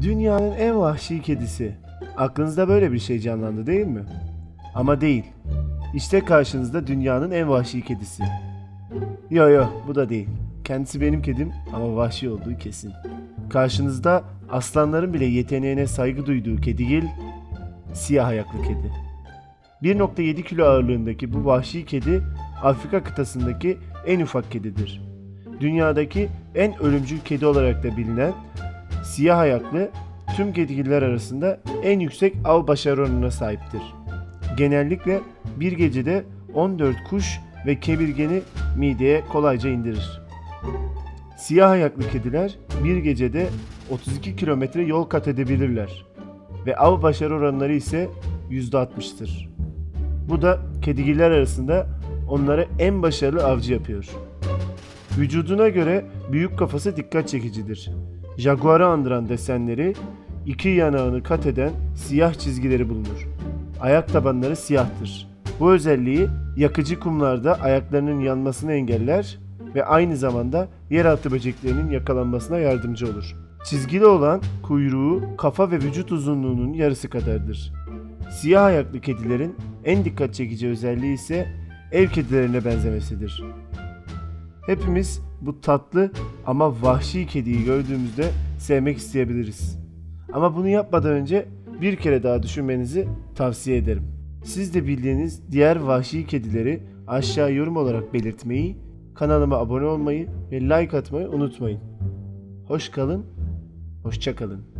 Dünyanın en vahşi kedisi. Aklınızda böyle bir şey canlandı değil mi? Ama değil. İşte karşınızda dünyanın en vahşi kedisi. Yo yo bu da değil. Kendisi benim kedim ama vahşi olduğu kesin. Karşınızda aslanların bile yeteneğine saygı duyduğu kedigil, siyah ayaklı kedi. 1.7 kilo ağırlığındaki bu vahşi kedi Afrika kıtasındaki en ufak kedidir. Dünyadaki en ölümcül kedi olarak da bilinen siyah ayaklı tüm kedigiller arasında en yüksek av başarı oranına sahiptir. Genellikle bir gecede 14 kuş ve kemirgeni mideye kolayca indirir. Siyah ayaklı kediler bir gecede 32 kilometre yol kat edebilirler ve av başarı oranları ise %60'tır. Bu da kedigiller arasında onları en başarılı avcı yapıyor. Vücuduna göre büyük kafası dikkat çekicidir. Jaguar'ı andıran desenleri, iki yanağını kat eden siyah çizgileri bulunur. Ayak tabanları siyahtır. Bu özelliği yakıcı kumlarda ayaklarının yanmasını engeller ve aynı zamanda yeraltı böceklerinin yakalanmasına yardımcı olur. Çizgili olan kuyruğu kafa ve vücut uzunluğunun yarısı kadardır. Siyah ayaklı kedilerin en dikkat çekici özelliği ise ev kedilerine benzemesidir. Hepimiz bu tatlı ama vahşi kediyi gördüğümüzde sevmek isteyebiliriz. Ama bunu yapmadan önce bir kere daha düşünmenizi tavsiye ederim. Siz de bildiğiniz diğer vahşi kedileri aşağı yorum olarak belirtmeyi, kanalıma abone olmayı ve like atmayı unutmayın. Hoş kalın, hoşça kalın.